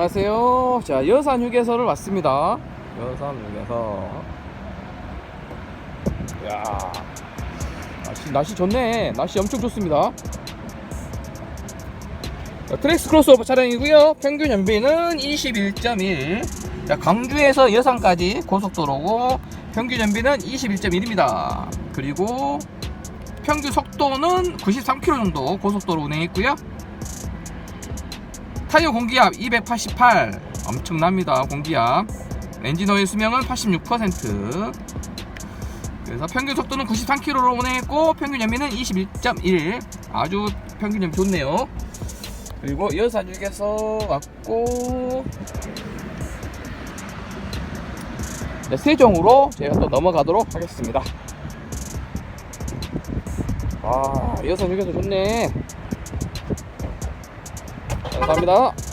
안녕하세요. 자, 여산 휴게소를 왔습니다. 여산 휴게소. 야, 날씨, 날씨 좋네. 날씨 엄청 좋습니다. 자, 트랙스 크로스오버 차량이고요. 평균 연비는 21.1. 자, 강주에서 여산까지 고속도로고 평균 연비는 21.1입니다. 그리고 평균 속도는 93km 정도 고속도로 운행했고요. 타이어 공기압 288 엄청납니다 공기압. 엔진 오일 수명은 86% 그래서 평균 속도는 93km로 운행했고 평균 연비는 21.1 아주 평균 연비 좋네요. 그리고 여산 휴게소 왔고 네, 세종으로 제가 또 넘어가도록 하겠습니다. 아 여산 휴게소 좋네 감사합니다.